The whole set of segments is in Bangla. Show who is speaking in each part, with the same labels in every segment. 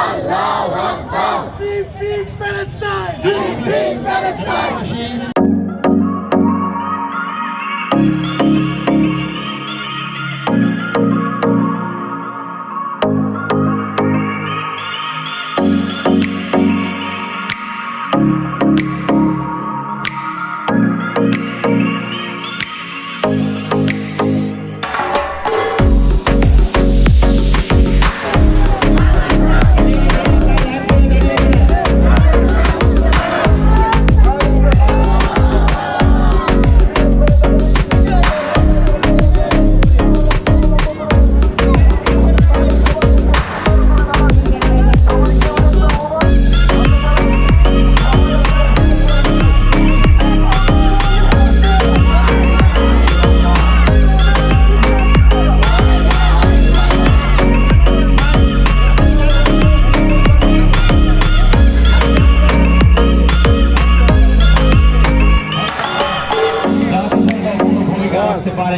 Speaker 1: Allahu Akbar! Free, free Palestine! Free, free Palestine!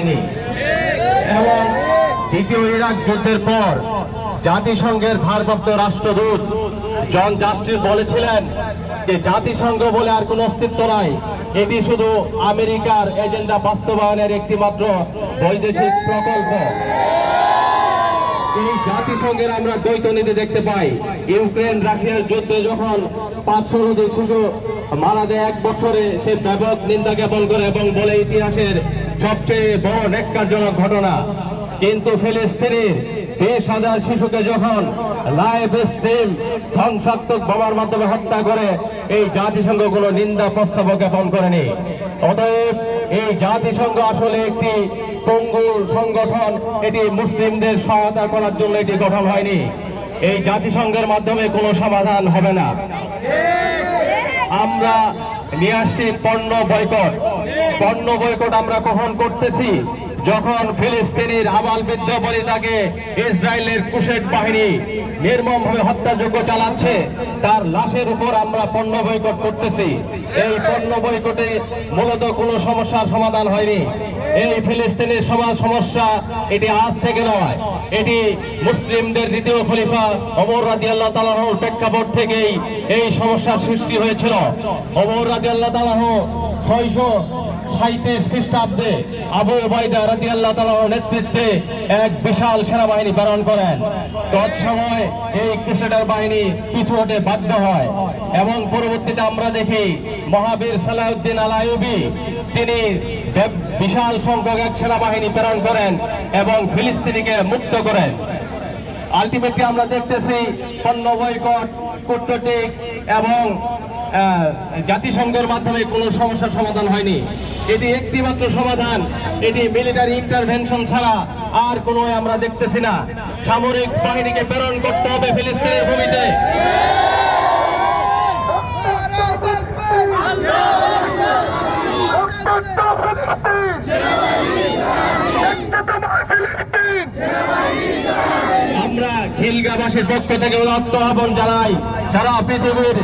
Speaker 1: পারেনি এবং দ্বিতীয় ইরাক যুদ্ধের পর জাতিসংঘের ভারপ্রাপ্ত রাষ্ট্রদূত জন জাস্টিস বলেছিলেন যে জাতিসংঘ বলে আর কোনো অস্তিত্ব নাই। এটি শুধু আমেরিকার এজেন্ডা বাস্তবায়নের একটি মাত্র বৈদেশিক প্রকল্প। এই জাতিসংঘের আমরা দ্বৈত নীতি দেখতে পাই। ইউক্রেন রাশিয়ার যুদ্ধে যখন পাঁচশো অধিক শিশু মারা যায় এক বছরে, সে ব্যাপক নিন্দা জ্ঞাপন করে এবং বলে ইতিহাসের সবচেয়ে বড় নেককারজনক ঘটনা। কিন্তু ফিলিস্তিনির বিশ হাজার শিশুকে যখন লাইভ স্ট্রিম ধ্বংসাত্মক বোমার মাধ্যমে হত্যা করে, এই জাতিসংঘ কোনো নিন্দা প্রস্তাব জ্ঞাপন করেনি। অতএব এই জাতিসংঘ আসলে একটি পঙ্গু সংগঠন, এটি মুসলিমদের সহায়তা করার জন্য এটি গঠন হয়নি। এই জাতিসংঘের মাধ্যমে কোনো সমাধান হবে না। আমরা নিয়ে আসছি পণ্য বয়কট। পণ্য বয়কট আমরা কখন করতেছি। যখন ফিলিস্তিনির আবাল বৃদ্ধ বনিতাকে ইসরায়েলের কুশেট বাহিনী নির্মমভাবে হত্যাযোগ্য চালাচ্ছে, তার লাশের উপর আমরা পণ্য বয়কট করতেছি। এই পণ্য বয়কটে মূলত কোনো সমস্যার সমাধান হয়নি। এই ফিলিস্তিনের সমাজ সমস্যা এটি আজ থেকে নয়। এটি মুসলিমদের দ্বিতীয় খলিফা অমর রাজি আল্লাহ তালাহর প্রেক্ষাপট থেকেই এই সমস্যার সৃষ্টি হয়েছিল। অমর রাজি আল্লাহ তালাহ ছয়শো সাঁত্রিশ খ্রিস্টাব্দে আবু ওবায়দা রাজি আল্লাহ তালাহর নেতৃত্বে এক বিশাল সেনাবাহিনী প্রেরণ করেন। তৎসময় এই ক্রুসেডার বাহিনী পিছু হতে বাধ্য হয় এবং পরবর্তীতে আমরা দেখি মহাবীর সালাউদ্দিন আলাইবি তিনি বিশাল সংখ্যক এক সেনাবাহিনী প্রেরণ করেন এবং ফিলিস্তিনিকে মুক্ত করেন। আলটিমেটলি আমরা দেখতেছি পণ্য বয়কট, কূটনৈতিক এবং জাতিসংঘের মাধ্যমে কোনো সমস্যার সমাধান হয়নি। এটি একটিমাত্র সমাধান। এটি মিলিটারি ইন্টারভেনশন ছাড়া আর কোনো আমরা দেখতেছি না। সামরিক বাহিনীকে প্রেরণ করতে হবে ফিলিস্তিনের ভূমিতে। আমরা খিলগাবাসীর পক্ষ থেকে উদাত্ত আহ্বান জানাই। সারা পৃথিবীর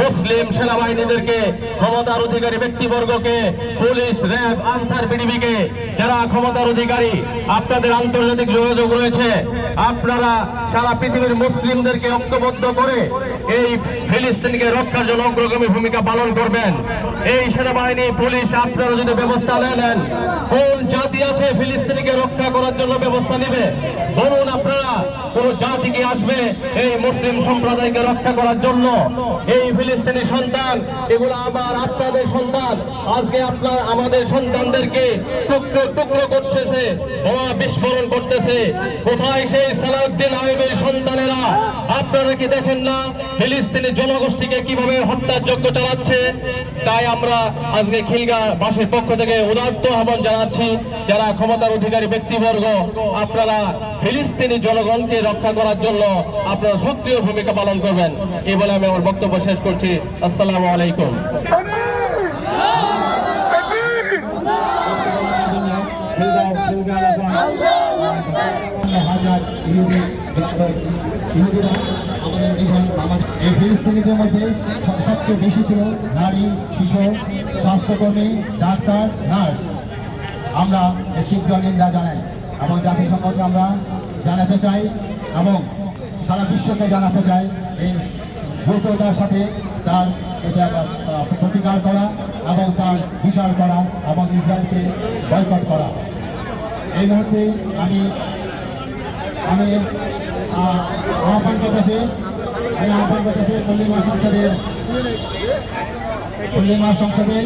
Speaker 1: মুসলিম সেনাবাহিনীদেরকে ক্ষমতার অধিকারী ব্যক্তিবর্গকে পুলিশ, র্যাব, আনসার, বিডিবিকে, যারা ক্ষমতার অধিকারী, আপনাদের আন্তর্জাতিক যোগাযোগ রয়েছে, আপনারা সারা পৃথিবীর মুসলিমদেরকে ঐক্যবদ্ধ করে এই ফিলিস্তিনকে রক্ষার জন্য অগ্রগামী ভূমিকা পালন করবেন। এই সেনাবাহিনী, পুলিশ, আপনারা যদি ব্যবস্থা নেন, কোন জাতি আছে ফিলিস্তিনিকে রক্ষা করার জন্য ব্যবস্থা নেবে? বলুন আপনারা। কোন জাতিকে আসবে এই মুসলিম সম্প্রদায়কে রক্ষা করার জন্য? এই ফিলিস্তিনি সন্তান, এগুলো আবার আপনাদের সন্তান। আজকে আপনার, আমাদের সন্তানদেরকে টুকরো টুকরো করতেছে বোমা বিস্ফোরণ করতেছে। কোথায় সেই সালাউদ্দিন আইবের সন্তানেরা? আপনারা কি দেখেন না ফিলিস্তিনি জনগোষ্ঠীকে কীভাবে হত্যার হত্যাযোগ্য চালাচ্ছে? তাই আমরা আজকে খিলগা বাসের পক্ষ থেকে উদার্ত আহ্বান জানাচ্ছি যারা ক্ষমতার অধিকারী ব্যক্তিবর্গ আপনারা ফিলিস্তিনি জনগণকে রক্ষা করার জন্য আপনারা সক্রিয় ভূমিকা পালন করবেন এই বলে আমি আমার বক্তব্য শেষ করছি আসসালামু আলাইকুম
Speaker 2: হাজার ইহুদি আমাদের এই ফিলিস্তিনিদের মধ্যে সবচেয়ে বেশি ছিল নারী শিশু স্বাস্থ্যকর্মী ডাক্তার নার্স আমরা তীব্র নিন্দা জানাই এবং জাতিসংঘকে আমরা জানাতে চাই। এবং সারা বিশ্বকে জানাতে চাই। এই দ্রুততার সাথে তার এটা প্রতিকার করা এবং তার বিচার করা এবং ইসরায়েলকে বয়কট করা। এই মুহূর্তে আমি আমি আহ, আহ্বান করতেছি আমি আহ্বান করতেছি পল্লিমা সংসদের পল্লিমা সংসদের